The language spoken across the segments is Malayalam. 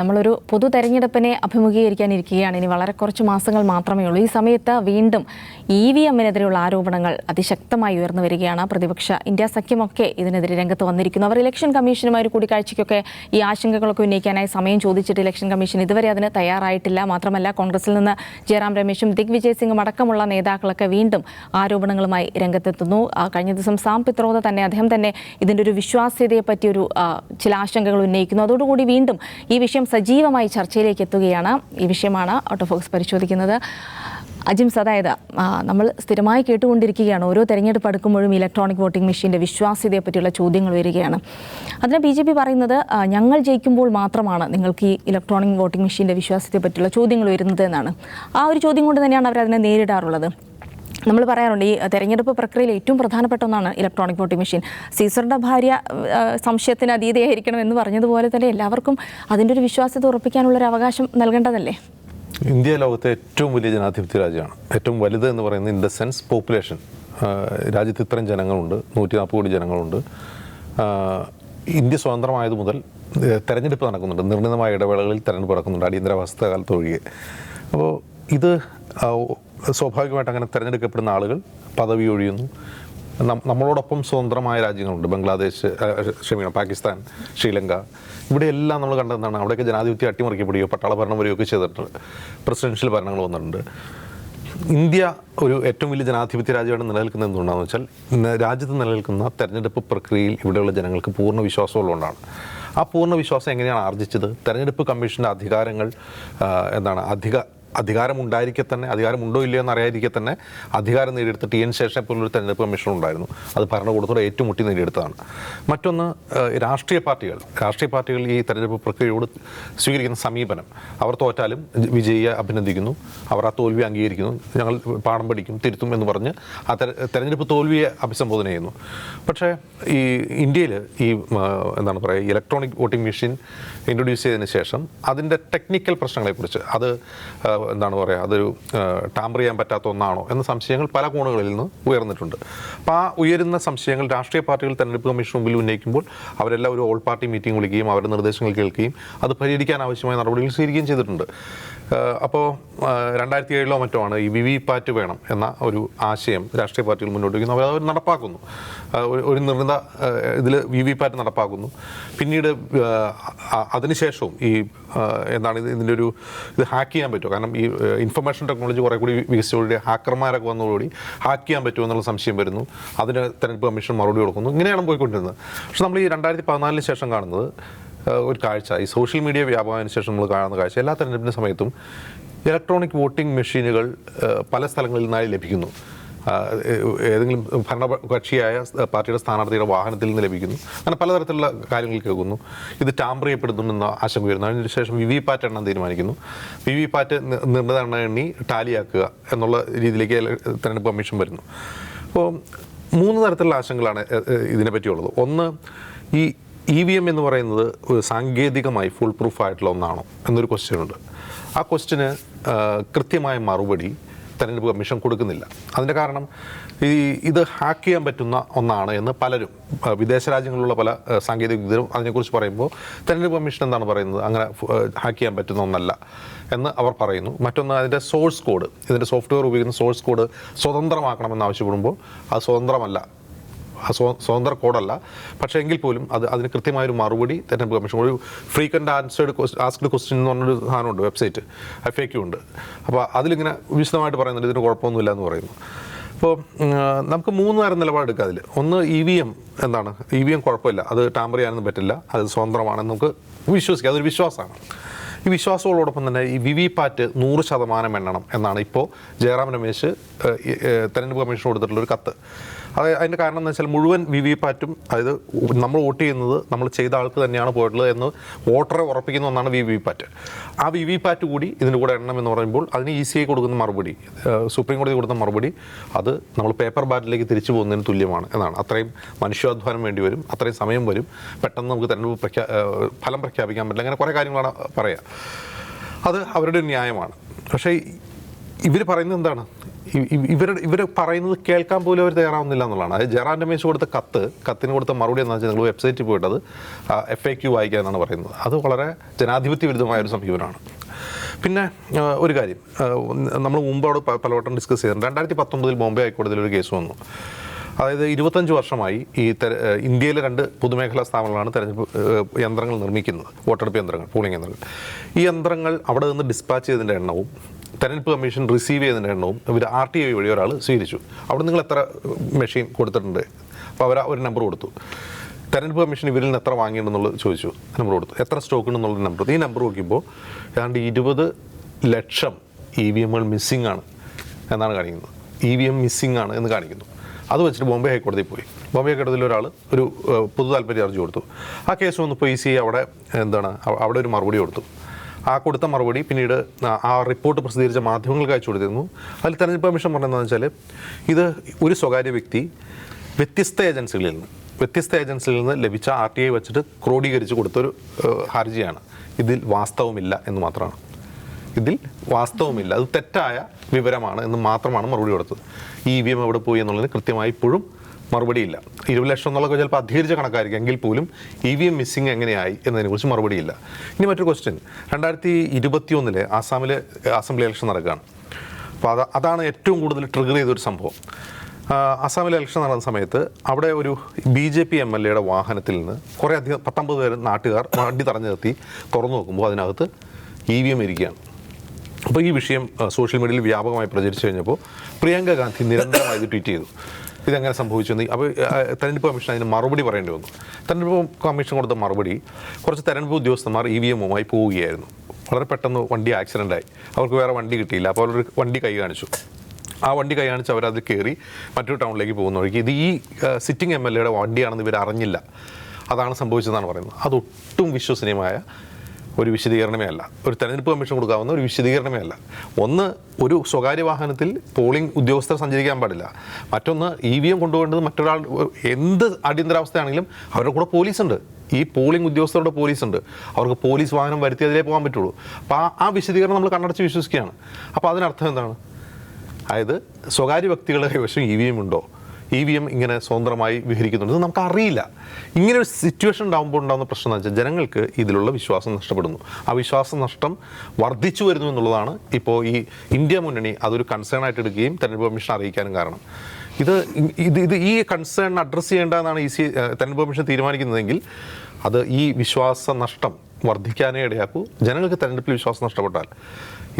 നമ്മളൊരു പൊതു തെരഞ്ഞെടുപ്പിനെ അഭിമുഖീകരിക്കാനിരിക്കുകയാണ്. ഇനി വളരെ കുറച്ച് മാസങ്ങൾ മാത്രമേ ഉള്ളൂ. ഈ സമയത്ത് വീണ്ടും ഇ വി എമ്മിനെതിരെയുള്ള ആരോപണങ്ങൾ അതിശക്തമായി ഉയർന്നു വരികയാണ്. പ്രതിപക്ഷ ഇന്ത്യ സഖ്യമൊക്കെ ഇതിനെതിരെ രംഗത്ത് വന്നിരിക്കുന്നു. അവർ ഇലക്ഷൻ കമ്മീഷനുമായി ഒരു കൂടിക്കാഴ്ചയ്ക്കൊക്കെ ഈ ആശങ്കകളൊക്കെ ഉന്നയിക്കാനായി സമയം ചോദിച്ചിട്ട് ഇലക്ഷൻ കമ്മീഷൻ ഇതുവരെ അതിന് തയ്യാറായിട്ടില്ല. മാത്രമല്ല കോൺഗ്രസിൽ നിന്ന് ജയറാം രമേശും ദിഗ്വിജയ് സിംഗും അടക്കമുള്ള നേതാക്കളൊക്കെ വീണ്ടും ആരോപണങ്ങളുമായി രംഗത്തെത്തുന്നു. കഴിഞ്ഞ ദിവസം സാം പിത്രോദ തന്നെ അദ്ദേഹം തന്നെ ഇതിന്റെ ഒരു വിശ്വാസ്യതയെ പറ്റിയൊരു ആ, ചില ആശങ്കകൾ ഉന്നയിക്കുന്നു. അതോടുകൂടി വീണ്ടും ഈ വിഷയം സജീവമായി ചർച്ചയിലേക്ക് എത്തുകയാണ് ഈ വിഷയമാണ് ഔട്ട് ഫോക്സ് പരിശോധിക്കുന്നത്. അജിംസ് അതായത് നമ്മൾ സ്ഥിരമായി കേട്ടുകൊണ്ടിരിക്കുകയാണ്. ഓരോ തെരഞ്ഞെടുപ്പ് അടുക്കുമ്പോഴും ഇലക്ട്രോണിക് വോട്ടിംഗ് മെഷീന്റെ വിശ്വാസ്യതയെ പറ്റിയുള്ള ചോദ്യങ്ങൾ വരികയാണ്. അതിന് ബി ജെ പി പറയുന്നത് ഞങ്ങൾ ജയിക്കുമ്പോൾ മാത്രമാണ് നിങ്ങൾക്ക് ഈ ഇലക്ട്രോണിക് വോട്ടിംഗ് മെഷീന്റെ വിശ്വാസ്യതയെ പറ്റിയുള്ള ചോദ്യങ്ങൾ വരുന്നത് എന്നാണ്. ആ ഒരു ചോദ്യം കൊണ്ട് തന്നെയാണ് അവർ അതിനെ നേരിടാറുള്ളത്. നമ്മൾ പറയാറുണ്ട് ഈ തെരഞ്ഞെടുപ്പ് പ്രക്രിയയിൽ ഏറ്റവും പ്രധാനപ്പെട്ട ഒന്നാണ് ഇലക്ട്രോണിക് വോട്ടിംഗ് മെഷീൻ സീസറുടെ ഭാര്യ സംശയത്തിന് അതീതയായിരിക്കണം എന്ന് പറഞ്ഞതുപോലെ തന്നെ എല്ലാവർക്കും അതിന്റെ ഒരു വിശ്വാസ്യത ഉറപ്പിക്കാനുള്ള ഒരു അവകാശം നൽകേണ്ടതല്ലേ? ഇന്ത്യ ലോകത്തെ ഏറ്റവും വലിയ ജനാധിപത്യ രാജ്യമാണ്. ഏറ്റവും വലുത് എന്ന് പറയുന്നത് ഇൻ ദ സെൻസ് പോപ്പുലേഷൻ രാജ്യത്ത് ഇത്രയും ജനങ്ങളുണ്ട്. നൂറ്റി നാൽപ്പത് കോടി ജനങ്ങളുണ്ട്. ഇന്ത്യ സ്വതന്ത്രമായത് മുതൽ തെരഞ്ഞെടുപ്പ് നടക്കുന്നുണ്ട്. നിർണിതമായ ഇടവേളകളിൽ തെരഞ്ഞെടുപ്പ് നടക്കുന്നുണ്ട്. അടിയന്തരാവസ്ഥ കാലത്ത് ഒഴികെ അപ്പോൾ ഇത് സ്വാഭാവികമായിട്ട് അങ്ങനെ തിരഞ്ഞെടുക്കപ്പെടുന്ന ആളുകൾ പദവി ഒഴിയുന്നു. നമ്മളോടൊപ്പം സ്വതന്ത്രമായ രാജ്യങ്ങളുണ്ട്. ബംഗ്ലാദേശ് ക്ഷമിക്കണം പാകിസ്ഥാൻ ശ്രീലങ്ക. ഇവിടെയെല്ലാം നമ്മൾ കണ്ടെന്താണ് അവിടെയൊക്കെ ജനാധിപത്യം അട്ടിമറിക്കപ്പെടുകയോ പട്ടാള ഭരണം വരികയൊക്കെ ചെയ്തിട്ടുണ്ട്. പ്രസിഡൻഷ്യൽ ഭരണങ്ങൾ വന്നിട്ടുണ്ട്. ഇന്ത്യ ഒരു ഏറ്റവും വലിയ ജനാധിപത്യ രാജ്യമാണ് നിലനിൽക്കുന്നത് എന്തുകൊണ്ടാണെന്ന് വെച്ചാൽ രാജ്യത്ത് നിലനിൽക്കുന്ന തെരഞ്ഞെടുപ്പ് പ്രക്രിയയിൽ ഇവിടെയുള്ള ജനങ്ങൾക്ക് പൂർണ വിശ്വാസമുള്ളതുകൊണ്ടാണ്. ആ പൂർണ വിശ്വാസം എങ്ങനെയാണ് ആർജിച്ചത്? തെരഞ്ഞെടുപ്പ് കമ്മീഷന്റെ അധികാരങ്ങൾ എന്താണ്? അധിക അധികാരമുണ്ടായിരിക്കെ തന്നെ അധികാരമുണ്ടോ ഇല്ലയോ എന്ന് അറിയാതിരിക്കെ തന്നെ അധികാരം നേടിയെടുത്ത ടി എൻ ശേഷം പോലൊരു തെരഞ്ഞെടുപ്പ് കമ്മീഷൻ ഉണ്ടായിരുന്നു. അത് ഭരണകൂടത്തോടെ ഏറ്റുമുട്ടി നേടിയെടുത്തതാണ്. മറ്റൊന്ന് രാഷ്ട്രീയ പാർട്ടികൾ. രാഷ്ട്രീയ പാർട്ടികൾ ഈ തെരഞ്ഞെടുപ്പ് പ്രക്രിയയോട് സ്വീകരിക്കുന്ന സമീപനം. അവർ തോറ്റാലും വിജയിയെ അഭിനന്ദിക്കുന്നു. അവർ ആ തോൽവി അംഗീകരിക്കുന്നു. ഞങ്ങൾ പാഠം പഠിക്കും തിരുത്തും എന്ന് പറഞ്ഞ് ആ തെര- തെരഞ്ഞെടുപ്പ് തോൽവിയെ അഭിസംബോധന ചെയ്യുന്നു. പക്ഷേ ഈ ഇന്ത്യയിൽ ഈ എന്താണ് പറയുക ഇലക്ട്രോണിക് വോട്ടിംഗ് മെഷീൻ ഇൻട്രൊഡ്യൂസ് ചെയ്തതിന് ശേഷം അതിന്റെ ടെക്നിക്കൽ പ്രശ്നങ്ങളെക്കുറിച്ച് അത് എന്താണ് പറയുക അതൊരു ടാമ്പർ ചെയ്യാൻ പറ്റാത്ത ഒന്നാണോ എന്ന സംശയങ്ങൾ പല കോണുകളിൽ നിന്ന് ഉയർന്നിട്ടുണ്ട്. അപ്പോൾ ആ ഉയരുന്ന സംശയങ്ങൾ രാഷ്ട്രീയ പാർട്ടികൾ തെരഞ്ഞെടുപ്പ് കമ്മീഷൻ മുമ്പിൽ ഉന്നയിക്കുമ്പോൾ അവരെല്ലാം ഒരു ഓൾ പാർട്ടി മീറ്റിംഗ് വിളിക്കുകയും അവരുടെ നിർദ്ദേശങ്ങൾ കേൾക്കുകയും അത് പരിഹരിക്കാൻ ആവശ്യമായ നടപടികൾ സ്വീകരിക്കുകയും ചെയ്തിട്ടുണ്ട്. അപ്പോൾ രണ്ടായിരത്തി ഏഴിലോ മറ്റോ ആണ് ഈ വി വി പാറ്റ് വേണം എന്ന ഒരു ആശയം രാഷ്ട്രീയ പാർട്ടികൾ മുന്നോട്ട് വയ്ക്കുന്നു. അവർ അവർ നടപ്പാക്കുന്നു ഒരു- നിർണിത ഇതിൽ വി വി പാറ്റ് നടപ്പാക്കുന്നു. പിന്നീട് അതിനുശേഷവും ഈ എന്താണ് ഇത് ഇതിന്റെ ഒരു ഇത് ഹാക്ക് ചെയ്യാൻ പറ്റുമോ? കാരണം ഈ ഇൻഫർമേഷൻ ടെക്നോളജി കുറേ കൂടി വികസിച്ചതോടെ ഹാക്കർമാരൊക്കെ വന്നതോടുകൂടി ഹാക്ക് ചെയ്യാൻ പറ്റുമോ എന്നുള്ള സംശയം വരുന്നു. അതിന് തെരഞ്ഞെടുപ്പ് കമ്മീഷൻ മറുപടി കൊടുക്കുന്നു. ഇങ്ങനെയാണ് പോയിക്കൊണ്ടിരുന്നത്. പക്ഷെ നമ്മൾ ഈ രണ്ടായിരത്തി പതിനാലിന് ശേഷം കാണുന്നത് ഒരു കാഴ്ച. ഈ സോഷ്യൽ മീഡിയ വ്യാപകത്തിന് ശേഷം നമ്മൾ കാണുന്ന കാഴ്ച. എല്ലാ തെരഞ്ഞെടുപ്പിന്റെ സമയത്തും ഇലക്ട്രോണിക് വോട്ടിംഗ് മെഷീനുകൾ പല സ്ഥലങ്ങളിൽ നിന്നായി ലഭിക്കുന്നു. ഏതെങ്കിലും ഭരണകക്ഷിയായ പാർട്ടിയുടെ സ്ഥാനാർത്ഥിയുടെ വാഹനത്തിൽ നിന്ന് ലഭിക്കുന്നു. അങ്ങനെ പലതരത്തിലുള്ള കാര്യങ്ങൾ കേൾക്കുന്നു. ഇത് ടാമ്പർ ചെയ്യപ്പെടുന്നുണ്ടെന്ന ആശങ്ക വരുന്നു അതിനുശേഷം വി വി പാറ്റ് എണ്ണം തീരുമാനിക്കുന്നു. വി വി പാറ്റ് നിർമ്മിത എണ്ണ എണ്ണി ടാലിയാക്കുക എന്നുള്ള രീതിയിലേക്ക് തെരഞ്ഞെടുപ്പ് കമ്മീഷൻ വരുന്നു. അപ്പോൾ മൂന്ന് തരത്തിലുള്ള ആശങ്കകളാണ് ഇതിനെപ്പറ്റിയുള്ളത്. ഒന്ന് ഈ ഇ വി എം എന്ന് പറയുന്നത് സാങ്കേതികമായി ഫുൾ പ്രൂഫ് ആയിട്ടുള്ള ഒന്നാണോ എന്നൊരു ക്വസ്റ്റ്യൻ ഉണ്ട്. ആ ക്വസ്റ്റ്യന് കൃത്യമായ മറുപടി തെരഞ്ഞെടുപ്പ് കമ്മീഷൻ കൊടുക്കുന്നില്ല. അതിന്റെ കാരണം ഈ ഇത് ഹാക്ക് ചെയ്യാൻ പറ്റുന്ന ഒന്നാണ് എന്ന് പലരും വിദേശ രാജ്യങ്ങളിലുള്ള പല സാങ്കേതിക വിദ്യരും അതിനെക്കുറിച്ച് പറയുമ്പോൾ തെരഞ്ഞെടുപ്പ് കമ്മീഷൻ എന്താണ് പറയുന്നത്? അങ്ങനെ ഹാക്ക് ചെയ്യാൻ പറ്റുന്ന ഒന്നല്ല എന്ന് അവർ പറയുന്നു. മറ്റൊന്ന് അതിന്റെ സോഴ്സ് കോഡ് ഇതിന്റെ സോഫ്റ്റ്വെയർ ഉപയോഗിക്കുന്ന സോഴ്സ് കോഡ് സ്വതന്ത്രമാക്കണമെന്ന് ആവശ്യപ്പെടുമ്പോൾ അത് സ്വതന്ത്രമല്ല. സ്വതന്ത്ര കോഡല്ല. പക്ഷേ എങ്കിൽ പോലും അത് അതിന് കൃത്യമായൊരു മറുപടി തെരഞ്ഞെടുപ്പ് കമ്മീഷൻ ഒരു ഫ്രീക്വന്റ് ആൻസേർഡ് ആസ്ക്ഡ് ക്വസ്റ്റ്യൻ എന്ന് പറഞ്ഞൊരു സാധനമുണ്ട് വെബ്സൈറ്റ്. എഫ് ഉണ്ട്. അപ്പോൾ അതിലിങ്ങനെ വിശദമായിട്ട് പറയുന്നുണ്ട്. ഇതിന് കുഴപ്പമൊന്നുമില്ല എന്ന് പറയുന്നു. അപ്പോൾ നമുക്ക് മൂന്ന് തരം നിലപാടെടുക്കാം അതിൽ ഒന്ന് ഇ വി എം എന്താണ്? ഇ വി എം കുഴപ്പമില്ല. അത് ടാമ്പർ ചെയ്യാനൊന്നും പറ്റില്ല. അത് സ്വതന്ത്രമാണെന്ന് നമുക്ക് വിശ്വസിക്കാം. അതൊരു വിശ്വാസമാണ്. ഈ വിശ്വാസങ്ങളോടൊപ്പം തന്നെ ഈ വി വി പാറ്റ് നൂറ് ശതമാനം എണ്ണണം എന്നാണ് ഇപ്പോൾ ജയറാം രമേശ് തെരഞ്ഞെടുപ്പ് കമ്മീഷൻ കൊടുത്തിട്ടുള്ളൊരു കത്ത്. അത് അതിന്റെ കാരണം എന്ന് വെച്ചാൽ മുഴുവൻ വി വി പാറ്റും അതായത് നമ്മൾ വോട്ട് ചെയ്യുന്നത് നമ്മൾ ചെയ്ത ആൾക്ക് തന്നെയാണ് പോയിട്ടുള്ളത് എന്ന് വോട്ടറെ ഉറപ്പിക്കുന്ന ഒന്നാണ് വി വി പാറ്റ്. ആ വി വി പാറ്റ് കൂടി ഇതിന്റെ കൂടെ എണ്ണം എന്ന് പറയുമ്പോൾ അതിന് ഇ സി ഐ കൊടുക്കുന്ന മറുപടി സുപ്രീം കോടതി കൊടുത്ത മറുപടി അത് നമ്മൾ പേപ്പർ ബാറ്റിലേക്ക് തിരിച്ചു പോകുന്നതിന് തുല്യമാണ് എന്നാണ്. അത്രയും മനുഷ്യാധ്വാനം വേണ്ടി വരും അത്രയും സമയം വരും പെട്ടെന്ന് നമുക്ക് തെരഞ്ഞെടുപ്പ് പ്രഖ്യാ ഫലം പ്രഖ്യാപിക്കാൻ പറ്റില്ല അങ്ങനെ കുറേ കാര്യങ്ങളാണ് പറയുക. അത് അവരുടെ ന്യായമാണ്. പക്ഷേ ഇവർ പറയുന്നത് എന്താണ്? ഇവരുടെ ഇവർ പറയുന്നത് കേൾക്കാൻ പോലും അവർ തയ്യാറാവുന്നില്ല എന്നുള്ളതാണ്. അതായത് ജയറാം രമേശ് കൊടുത്ത കത്ത് കത്തിന് കൊടുത്ത മറുപടി എന്ന് വെച്ചാൽ നിങ്ങൾ വെബ്സൈറ്റിൽ പോയിട്ടത് എഫ് എ ക്യു വായിക്കുക എന്നാണ് പറയുന്നത്. അത് വളരെ ജനാധിപത്യ വിരുദ്ധമായ ഒരു സമീപനമാണ് പിന്നെ ഒരു കാര്യം നമ്മൾ മുമ്പ് അവിടെ പലവട്ടം ഡിസ്കസ് ചെയ്തിട്ടുണ്ട്. രണ്ടായിരത്തി പത്തൊമ്പതിൽ ബോംബെ ഹൈക്കോടതിയിൽ ഒരു കേസ് വന്നു. അതായത് ഇരുപത്തഞ്ച് വർഷമായി ഈ ഇന്ത്യയിലെ രണ്ട് പൊതുമേഖലാ സ്ഥാപനങ്ങളാണ് തെരഞ്ഞെടുപ്പ് യന്ത്രങ്ങൾ നിർമ്മിക്കുന്നത്. വോട്ടെടുപ്പ് യന്ത്രങ്ങൾ പോളിംഗ് യന്ത്രങ്ങൾ. ഈ യന്ത്രങ്ങൾ അവിടെ നിന്ന് ഡിസ്പാച്ച് ചെയ്തതിന്റെ എണ്ണവും തെരഞ്ഞെടുപ്പ് കമ്മീഷൻ റിസീവ് ചെയ്തതിന്റെ എണ്ണവും ഇവർ ആർ ടി ഐ വഴി ഒരാൾ സ്വീകരിച്ചു. അവിടെ നിങ്ങൾ എത്ര മെഷീൻ കൊടുത്തിട്ടുണ്ട്? അപ്പോൾ അവർ ഒരു നമ്പർ കൊടുത്തു. തെരഞ്ഞെടുപ്പ് കമ്മീഷൻ ഇവരിൽ നിന്ന് എത്ര വാങ്ങിയിട്ടുണ്ടെന്നുള്ളത് ചോദിച്ചു. നമ്പർ കൊടുത്തു. എത്ര സ്റ്റോക്ക് ഉണ്ടെന്നുള്ള നമ്പർ ഈ നമ്പർ നോക്കിയപ്പോൾ ഏതാണ്ട് ഇരുപത് ലക്ഷം ഇ വി എമ്മുകൾ മിസ്സിംഗ് ആണ് എന്നാണ് കാണിക്കുന്നത്. ഇ വി എം മിസ്സിംഗ് ആണ് എന്ന് കാണിക്കുന്നു. അത് വെച്ചിട്ട് ബോംബെ ഹൈക്കോടതിയിൽ പോയി. ബോംബെ ഹൈക്കോടതിയിൽ ഒരാൾ ഒരു പൊതു താല്പര്യ ഹർജി കൊടുത്തു. ആ കേസ് വന്നപ്പോൾ ഇ സി അവിടെ എന്താണ് അവിടെ ഒരു മറുപടി കൊടുത്തു. ആ കൊടുത്ത മറുപടി പിന്നീട് ആ- റിപ്പോർട്ട് പ്രസിദ്ധീകരിച്ച മാധ്യമങ്ങൾക്ക് അയച്ചു കൊടുത്തിരുന്നു. അതിൽ തെരഞ്ഞെടുപ്പ് കമ്മീഷൻ പറഞ്ഞതെന്ന് വെച്ചാൽ ഇത് ഒരു സ്വകാര്യ വ്യക്തി വ്യത്യസ്ത ഏജൻസികളിൽ നിന്ന് വ്യത്യസ്ത ഏജൻസികളിൽ നിന്ന് ലഭിച്ച ആർ ടി ഐ വെച്ചിട്ട് ക്രോഡീകരിച്ച് കൊടുത്തൊരു ഹർജിയാണ്. ഇതിൽ വാസ്തവമില്ല എന്ന് മാത്രമാണ്. ഇതിൽ വാസ്തവമില്ല. അത് തെറ്റായ വിവരമാണ് എന്ന് മാത്രമാണ് മറുപടി കൊടുത്തത്. ഇ വി എം എവിടെ പോയി എന്നുള്ളത് കൃത്യമായി ഇപ്പോഴും മറുപടിയില്ല. ഇരുപത് ലക്ഷം എന്നുള്ളതൊക്കെ ചിലപ്പോൾ അധീരിച്ച കണക്കായിരിക്കും. എങ്കിൽ പോലും ഇ വി എം മിസ്സിങ് എങ്ങനെയായി എന്നതിനെക്കുറിച്ച് മറുപടിയില്ല. ഇനി മറ്റൊരു ക്വസ്റ്റ്യൻ രണ്ടായിരത്തി ഇരുപത്തി ഒന്നിലെ ആസാമിലെ അസംബ്ലി ഇലക്ഷൻ നടക്കുകയാണ്. അപ്പോൾ അത് അതാണ് ഏറ്റവും കൂടുതൽ ട്രിഗർ ചെയ്തൊരു സംഭവം. അസാമിലെ ഇലക്ഷൻ നടന്ന സമയത്ത് അവിടെ ഒരു B J P M L എയുടെ വാഹനത്തിൽ നിന്ന് കുറേ അധികം പത്തൊമ്പത് പേര് നാട്ടുകാർ വണ്ടി തടഞ്ഞു നിർത്തി തുറന്നു നോക്കുമ്പോൾ അതിനകത്ത് ഇ വി എം ഇരിക്കുകയാണ്. അപ്പോൾ ഈ വിഷയം സോഷ്യൽ മീഡിയയിൽ വ്യാപകമായി പ്രചരിച്ചു കഴിഞ്ഞപ്പോൾ പ്രിയങ്ക ഗാന്ധി നിരന്തരമായി ട്വീറ്റ് ചെയ്തു. ഇതെങ്ങനെ സംഭവിച്ചു എന്ന് അപ്പോൾ തെരഞ്ഞെടുപ്പ് കമ്മീഷൻ അതിന് മറുപടി പറയേണ്ടി വന്നു. തെരഞ്ഞെടുപ്പ് കമ്മീഷൻ കൊടുത്ത മറുപടി കുറച്ച് തെരഞ്ഞെടുപ്പ് ഉദ്യോഗസ്ഥന്മാർ ഇ വി എമ്മുമായി പോവുകയായിരുന്നു. വളരെ പെട്ടെന്ന് വണ്ടി ആക്സിഡന്റായി അവർക്ക് വേറെ വണ്ടി കിട്ടിയില്ല. അപ്പോൾ അവർ വണ്ടി കൈ കാണിച്ചു. ആ വണ്ടി കൈ കാണിച്ച് അവരത് കയറി മറ്റൊരു ടൗണിലേക്ക് പോകുന്ന വഴിക്ക്. ഇത് ഈ സിറ്റിംഗ് എം എൽ എയുടെ വണ്ടിയാണെന്ന് ഇവർ അറിഞ്ഞില്ല അതാണ് സംഭവിച്ചതെന്നാണ് പറയുന്നത്. അതൊട്ടും വിശ്വസനീയമായ ഒരു വിശദീകരണമേ അല്ല. ഒരു തെരഞ്ഞെടുപ്പ് കമ്മീഷൻ കൊടുക്കാവുന്ന ഒരു വിശദീകരണമേ അല്ല. ഒന്ന് ഒരു സ്വകാര്യ വാഹനത്തിൽ പോളിംഗ് ഉദ്യോഗസ്ഥർ സഞ്ചരിക്കാൻ പാടില്ല. മറ്റൊന്ന് ഇ വി എം കൊണ്ടുപോകേണ്ടത് മറ്റൊരാൾ എന്ത് അടിയന്തരാവസ്ഥയാണെങ്കിലും അവരുടെ കൂടെ പോലീസുണ്ട്. ഈ പോളിംഗ് ഉദ്യോഗസ്ഥരുടെ പോലീസുണ്ട്. അവർക്ക് പോലീസ് വാഹനം വരുത്തി അതിലേ പോകാൻ പറ്റുള്ളൂ. അപ്പോൾ ആ ആ വിശദീകരണം നമ്മൾ കണ്ണടച്ച് വിശ്വസിക്കുകയാണ്. അപ്പോൾ അതിനർത്ഥം എന്താണ്? അതായത് സ്വകാര്യ വ്യക്തികളുടെ കൈവശം ഇ വി എം ഉണ്ടോ? ഇ വി എം ഇങ്ങനെ സ്വതന്ത്രമായി വിഹരിക്കുന്നുണ്ട്. നമുക്ക് അറിയില്ല ഇങ്ങനെ ഒരു സിറ്റുവേഷൻ ഉണ്ടാകുമ്പോൾ ഉണ്ടാകുന്ന പ്രശ്നം എന്ന് വെച്ചാൽ ജനങ്ങൾക്ക് ഇതിലുള്ള വിശ്വാസം നഷ്ടപ്പെടുന്നു. ആ വിശ്വാസ നഷ്ടം വർദ്ധിച്ചു വരുന്നു എന്നുള്ളതാണ് ഇപ്പോൾ ഈ ഇന്ത്യ മുന്നണി അതൊരു കൺസേൺ ആയിട്ട് എടുക്കുകയും തെരഞ്ഞെടുപ്പ് കമ്മീഷൻ അറിയിക്കാനും കാരണം. ഇത് ഇത് ഇത് ഈ കൺസേൺ അഡ്രസ്സ് ചെയ്യേണ്ടതെന്നാണ് ഈ സി തെരഞ്ഞെടുപ്പ് കമ്മീഷൻ തീരുമാനിക്കുന്നതെങ്കിൽ അത് ഈ വിശ്വാസ നഷ്ടം വർദ്ധിക്കാനേ ഇടയാക്കൂ. ജനങ്ങൾക്ക് തെരഞ്ഞെടുപ്പിൽ വിശ്വാസം നഷ്ടപ്പെട്ടാൽ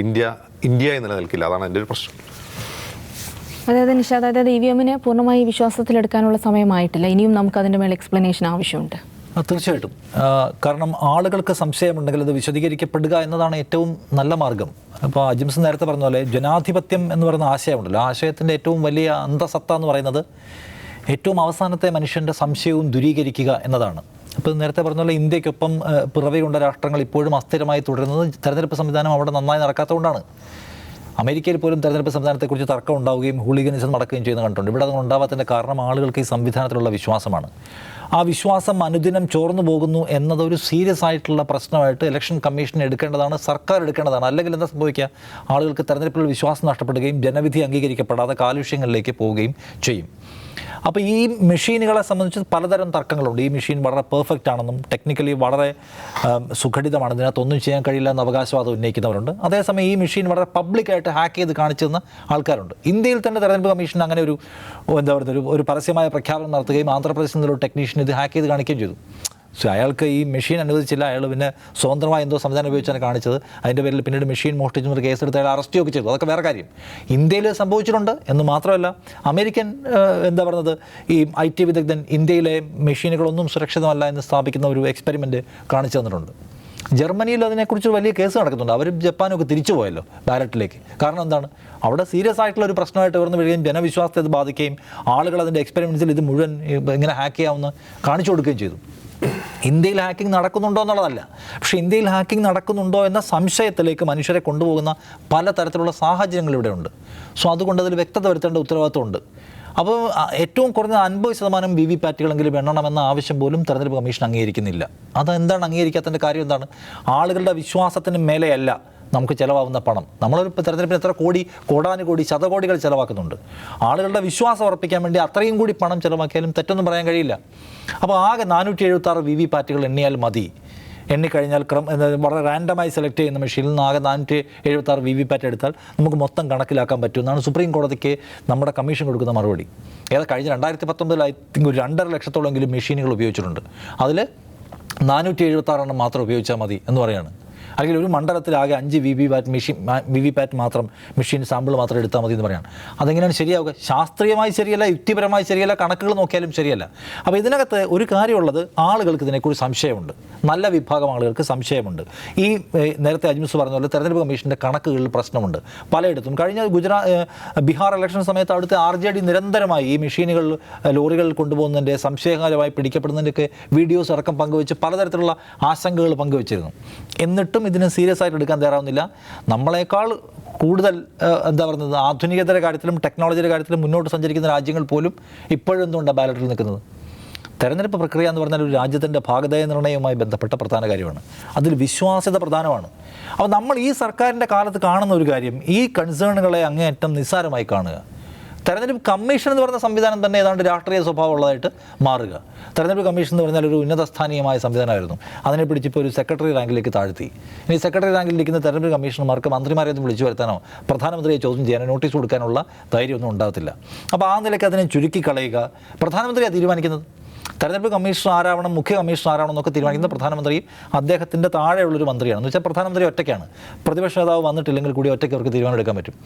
ഇന്ത്യ ഇന്ത്യയായി നിലനിൽക്കില്ല. അതാണ് എന്റെ ഒരു പ്രശ്നം. അതായത് നിഷാദ് അതായത് ഇ വി എമ്മിനെ പൂർണമായി വിശ്വാസത്തിലെടുക്കാനുള്ള സമയമായിട്ടില്ല. ഇനിയും നമുക്ക് അതിന്റെ മേൽ എക്സ്പ്ലനേഷൻ ആവശ്യമുണ്ട്. തീർച്ചയായിട്ടും. കാരണം ആളുകൾക്ക് സംശയമുണ്ടെങ്കിൽ അത് വിശദീകരിക്കപ്പെടുക എന്നതാണ് ഏറ്റവും നല്ല മാർഗം. അപ്പോൾ അജിംസ് നേരത്തെ പറഞ്ഞ പോലെ ജനാധിപത്യം എന്ന് പറയുന്ന ആശയമുണ്ടല്ലോ. ആശയത്തിന്റെ ഏറ്റവും വലിയ അന്തസത്ത എന്ന് പറയുന്നത് ഏറ്റവും അവസാനത്തെ മനുഷ്യന്റെ സംശയവും ദുരീകരിക്കുക എന്നതാണ്. അപ്പോൾ നേരത്തെ പറഞ്ഞ പോലെ ഇന്ത്യക്കൊപ്പം പിറവിയുള്ള രാഷ്ട്രങ്ങൾ ഇപ്പോഴും അസ്ഥിരമായി തുടരുന്നത് തെരഞ്ഞെടുപ്പ് സംവിധാനം അവിടെ നന്നായി നടക്കാത്തതുകൊണ്ടാണ്. അമേരിക്കയിൽ പോലും തെരഞ്ഞെടുപ്പ് സംവിധാനത്തെക്കുറിച്ച് തർക്കം ഉണ്ടാവുകയും ഹൂളിഗനിസം നടക്കുകയും ചെയ്യുന്ന കണ്ടിട്ടുണ്ട്. ഇവിടെ അതൊന്നും ഉണ്ടാവാത്തതിന്റെ കാരണം ആളുകൾക്ക് ഈ സംവിധാനത്തിലുള്ള വിശ്വാസമാണ്. ആ വിശ്വാസം അനുദിനം ചോർന്നു പോകുന്നു എന്നത് ഒരു സീരിയസ് ആയിട്ടുള്ള പ്രശ്നമായിട്ട് ഇലക്ഷൻ കമ്മീഷൻ എടുക്കേണ്ടതാണ് സർക്കാർ എടുക്കേണ്ടതാണ്. അല്ലെങ്കിൽ എന്താ സംഭവിക്കുക? ആളുകൾക്ക് തെരഞ്ഞെടുപ്പിൽ വിശ്വാസം നഷ്ടപ്പെടുകയും ജനവിധി അംഗീകരിക്കപ്പെടാതെ കാലുഷ്യങ്ങളിലേക്ക് പോവുകയും ചെയ്യും. അപ്പോൾ ഈ മെഷീനുകളെ സംബന്ധിച്ച് പലതരം തർക്കങ്ങളുണ്ട്. ഈ മെഷീൻ വളരെ പെർഫെക്റ്റ് ആണെന്നും ടെക്നിക്കലി വളരെ സുഘടിതമാണ് ഇതിനകത്തൊന്നും ചെയ്യാൻ കഴിയില്ല എന്ന് അവകാശവാദം ഉന്നയിക്കുന്നവരുണ്ട്. അതേസമയം ഈ മെഷീൻ വളരെ പബ്ലിക്കായിട്ട് ഹാക്ക് ചെയ്ത് കാണിച്ചു തന്ന ആൾക്കാരുണ്ട്. ഇന്ത്യയിൽ തന്നെ തെരഞ്ഞെടുപ്പ് കമ്മീഷൻ അങ്ങനെ ഒരു എന്താ പറയുക ഒരു പരസ്യമായ പ്രഖ്യാപനം നടത്തുകയും ആന്ധ്രാപ്രദേശിൽ നിന്നൊരു ടെക്നീഷ്യൻ ഇത് ഹാക്ക് ചെയ്ത് കാണിക്കുകയും ചെയ്തു. സോ അയാൾക്ക് ഈ മെഷീൻ അനുവദിച്ചില്ല. അയാൾ പിന്നെ സ്വതന്ത്രമായി എന്തോ സംവിധാനം ഉപയോഗിച്ചാണ് കാണിച്ചത്. അതിന്റെ പേരിൽ പിന്നീട് മെഷീൻ മോഷ്ടിച്ചു കേസ് കേസെടുത്ത് അയാൾ അറസ്റ്റ് ഒക്കെ ചെയ്തു. അതൊക്കെ വേറെ കാര്യം. ഇന്ത്യയിൽ സംഭവിച്ചിട്ടുണ്ട് എന്ന് മാത്രമല്ല അമേരിക്കൻ എന്താ പറയുന്നത് ഈ ഐ ടി വിദഗ്ധൻ ഇന്ത്യയിലെ മെഷീനുകളൊന്നും സുരക്ഷിതമല്ല എന്ന് സ്ഥാപിക്കുന്ന ഒരു എക്സ്പെരിമെന്റ് കാണിച്ചു തന്നിട്ടുണ്ട്. ജർമ്മനിയിൽ അതിനെക്കുറിച്ച് വലിയ കേസ് നടക്കുന്നുണ്ട്. അവർ ജപ്പാനൊക്കെ തിരിച്ചു പോയല്ലോ ബാലറ്റിലേക്ക്. കാരണം എന്താണ്? അവിടെ സീരിയസ് ആയിട്ടുള്ള ഒരു പ്രശ്നമായിട്ട് ഉയർന്നു വരികയും ജനവിശ്വാസത്തെ അത് ബാധിക്കുകയും ആളുകൾ അതിന്റെ എക്സ്പെരിമെൻസിൽ ഇത് മുഴുവൻ ഇങ്ങനെ ഹാക്ക് ചെയ്യാമെന്ന് കാണിച്ചു കൊടുക്കുകയും ചെയ്തു. ഇന്ത്യയിൽ ഹാക്കിംഗ് നടക്കുന്നുണ്ടോ എന്നുള്ളതല്ല. പക്ഷേ ഇന്ത്യയിൽ ഹാക്കിംഗ് നടക്കുന്നുണ്ടോ എന്ന സംശയത്തിലേക്ക് മനുഷ്യരെ കൊണ്ടുപോകുന്ന പല തരത്തിലുള്ള സാഹചര്യങ്ങൾ ഇവിടെ ഉണ്ട് സോ അതുകൊണ്ട് അതിൽ വ്യക്തത വരുത്തേണ്ട ഉത്തരവാദിത്വമുണ്ട്. അപ്പോൾ ഏറ്റവും കുറഞ്ഞ അൻപത് ശതമാനം വി വി പാറ്റുകളെങ്കിലും എണ്ണണമെന്ന ആവശ്യം പോലും തെരഞ്ഞെടുപ്പ് കമ്മീഷൻ അംഗീകരിക്കുന്നില്ല. അതെന്താണ് അംഗീകരിക്കാത്തതിന്റെ കാര്യം എന്താണ് ആളുകളുടെ വിശ്വാസത്തിന് മേലെയല്ല നമുക്ക് ചിലവാകുന്ന പണം. നമ്മളൊരു തെരഞ്ഞെടുപ്പിന് എത്ര കോടി കോടാനുകോടി ശതകോടികൾ ചിലവാക്കുന്നുണ്ട്. ആളുകളുടെ വിശ്വാസം ഉറപ്പിക്കാൻ വേണ്ടി അത്രയും കൂടി പണം ചിലവാക്കിയാലും തെറ്റൊന്നും പറയാൻ കഴിയില്ല. അപ്പോൾ ആകെ നാനൂറ്റി എഴുപത്തി ആറ് വി വി പാറ്റുകൾ എണ്ണിയാൽ മതി. എണ്ണിക്കഴിഞ്ഞാൽ ക്രം വളരെ റാൻഡമായി സെലക്ട് ചെയ്യുന്ന മെഷീനിൽ നിന്ന് ആകെ നാനൂറ്റി എഴുപത്തി ആറ് വി വി പാറ്റ് എടുത്താൽ നമുക്ക് മൊത്തം കണക്കിലാക്കാൻ പറ്റും. എന്നാണ് സുപ്രീം കോടതിക്ക് നമ്മുടെ കമ്മീഷൻ കൊടുക്കുന്ന മറുപടി. ഏതാ കഴിഞ്ഞ രണ്ടായിരത്തി പത്തൊമ്പതിൽ ഐ തിങ്ക് ഒരു രണ്ടര ലക്ഷത്തോളമെങ്കിലും മെഷീനുകൾ ഉപയോഗിച്ചിട്ടുണ്ട്. അതിൽ നാനൂറ്റി എഴുപത്തി ആറെണ്ണം മാത്രം ഉപയോഗിച്ചാൽ മതി എന്ന് പറയാണ്. അല്ലെങ്കിൽ ഒരു മണ്ഡലത്തിൽ ആകെ അഞ്ച് V V pat machine V V pat മാത്രം മെഷീൻ സാമ്പിൾ മാത്രം എടുത്താൽ മതി എന്ന് പറയാണ്. അതെങ്ങനെയാണ് ശരിയാവുക? ശാസ്ത്രീയമായി ശരിയല്ല യുക്തിപരമായി ശരിയല്ല കണക്കുകൾ നോക്കിയാലും ശരിയല്ല. അപ്പോൾ ഇതിനകത്ത് ഒരു കാര്യമുള്ളത് ആളുകൾക്ക് ഇതിനെക്കുറിച്ച് സംശയമുണ്ട്. നല്ല വിഭാഗം ആളുകൾക്ക് സംശയമുണ്ട്. ഈ നേരത്തെ അജ്മിസ് പറഞ്ഞ പോലെ തെരഞ്ഞെടുപ്പ് കമ്മീഷന്റെ കണക്കുകളിൽ പ്രശ്നമുണ്ട്. പലയിടത്തും. കഴിഞ്ഞ ഏഹ്, ബീഹാർ ഇലക്ഷൻ സമയത്ത് അവിടുത്തെ ആർ ജെ ഡി നിരന്തരമായി ഈ മെഷീനുകൾ ലോറികളിൽ കൊണ്ടുപോകുന്നതിന്റെ സംശയകരമായി പിടിക്കപ്പെടുന്നതിന്റെയൊക്കെ വീഡിയോസ് അടക്കം പങ്കുവെച്ച് പലതരത്തിലുള്ള ആശങ്കകൾ പങ്കുവച്ചിരുന്നു. എന്നിട്ടും ഇതിനെ സീരിയസ് ആയിട്ട് എടുക്കാൻ തയ്യാറാവുന്നില്ല. നമ്മളെക്കാൾ കൂടുതൽ എന്താ പറയുന്നത് ആധുനികതയുടെ കാര്യത്തിലും ടെക്നോളജിയുടെ കാര്യത്തിലും മുന്നോട്ട് സഞ്ചരിക്കുന്ന രാജ്യങ്ങൾ പോലും ഇപ്പോഴും എന്തുകൊണ്ടാണ് ബാലറ്റിൽ നിൽക്കുന്നത്? തെരഞ്ഞെടുപ്പ് പ്രക്രിയ എന്ന് പറഞ്ഞാൽ ഒരു രാജ്യത്തിന്റെ ഭാഗതയ നിർണയവുമായി ബന്ധപ്പെട്ട പ്രധാന കാര്യമാണ്. അതിൽ വിശ്വാസ്യത പ്രധാനമാണ്. അപ്പോൾ നമ്മൾ ഈ സർക്കാരിന്റെ കാലത്ത് കാണുന്ന ഒരു കാര്യം ഈ കൺസേണുകളെ അങ്ങേയറ്റം നിസ്സാരമായി കാണുക. തെരഞ്ഞെടുപ്പ് കമ്മീഷൻ എന്ന് പറയുന്ന സംവിധാനം തന്നെ ഏതാണ്ട് രാഷ്ട്രീയ സ്വഭാവമുള്ളതായിട്ട് മാറുക. തെരഞ്ഞെടുപ്പ് കമ്മീഷൻ എന്ന് പറഞ്ഞാൽ ഒരു ഉന്നതസ്ഥാനീയമായ സംവിധാനമായിരുന്നു. അതിനെ പിടിച്ചിപ്പോൾ ഒരു സെക്രട്ടറി റാങ്കിലേക്ക് താഴ്ത്തി. ഇനി സെക്രട്ടറി റാങ്കിൽ ഇരിക്കുന്ന തെരഞ്ഞെടുപ്പ് കമ്മീഷണർമാർക്ക് മന്ത്രിമാരെ ഒന്നും വിളിച്ചു വരുത്താനോ പ്രധാനമന്ത്രിയെ ചോദ്യം ചെയ്യാനോ നോട്ടീസ് കൊടുക്കാനുള്ള ധൈര്യമൊന്നും ഉണ്ടാകത്തില്ല. അപ്പോൾ ആ നിലയ്ക്ക് അതിനെ ചുരുക്കി കളയുക. പ്രധാനമന്ത്രിയാണ് തീരുമാനിക്കുന്നത്? തെരഞ്ഞെടുപ്പ് കമ്മീഷണർ ആരാവണം മുഖ്യ കമ്മീഷണർ ആരാവണം എന്നൊക്കെ തീരുമാനിക്കുന്ന പ്രധാനമന്ത്രിയും അദ്ദേഹത്തിന്റെ താഴെയുള്ളൊരു മന്ത്രിയാണ്. എന്ന് വെച്ചാൽ പ്രധാനമന്ത്രി ഒറ്റയ്ക്കാണ്. പ്രതിപക്ഷ നേതാവ് വന്നിട്ടില്ലെങ്കിൽ കൂടി ഒറ്റയ്ക്ക് അവർക്ക് തീരുമാനമെടുക്കാൻ പറ്റും.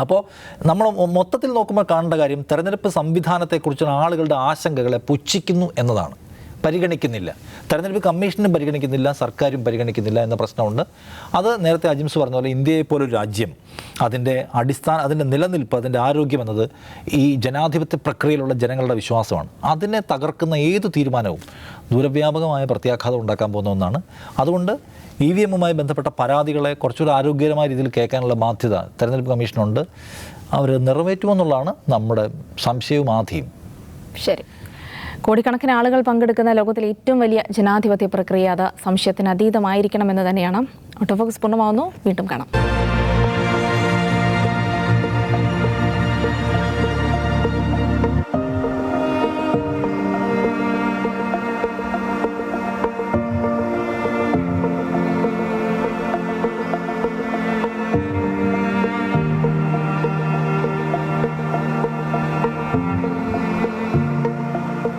അപ്പോൾ നമ്മൾ മൊത്തത്തിൽ നോക്കുമ്പോൾ കാണേണ്ട കാര്യം തെരഞ്ഞെടുപ്പ് സംവിധാനത്തെക്കുറിച്ചുള്ള ആളുകളുടെ ആശങ്കകളെ പുച്ഛിക്കുന്നു എന്നതാണ്. പരിഗണിക്കുന്നില്ല. തെരഞ്ഞെടുപ്പ് കമ്മീഷനും പരിഗണിക്കുന്നില്ല സർക്കാരും പരിഗണിക്കുന്നില്ല എന്ന പ്രശ്നമുണ്ട്. അത് നേരത്തെ അജിംസ് പറഞ്ഞ പോലെ ഇന്ത്യയെ പോലൊരു രാജ്യം അതിന്റെ അടിസ്ഥാന അതിന്റെ നിലനിൽപ്പ് അതിന്റെ ആരോഗ്യം എന്നത് ഈ ജനാധിപത്യ പ്രക്രിയയിലുള്ള ജനങ്ങളുടെ വിശ്വാസമാണ്. അതിനെ തകർക്കുന്ന ഏത് തീരുമാനവും ദൂരവ്യാപകമായ പ്രത്യാഘാതം ഉണ്ടാക്കാൻ പോകുന്ന ഒന്നാണ്. അതുകൊണ്ട് ഇ വി എമ്മുമായി ബന്ധപ്പെട്ട പരാതികളെ കുറച്ചുകൂടി ആരോഗ്യകരമായ രീതിയിൽ കേൾക്കാനുള്ള ബാധ്യത തെരഞ്ഞെടുപ്പ് കമ്മീഷനുണ്ട്. അവർ നിറവേറ്റുമെന്നുള്ളതാണ് നമ്മുടെ സംശയവും ആധിയും. ശരി. കോടിക്കണക്കിന് ആളുകൾ പങ്കെടുക്കുന്ന ലോകത്തിലെ ഏറ്റവും വലിയ ജനാധിപത്യ പ്രക്രിയ അത് സംശയത്തിന് അതീതമായിരിക്കണം എന്ന് തന്നെയാണ് ഓട്ടോഫോക്സ് പൂർണമാവുന്നു. വീണ്ടും കാണാം.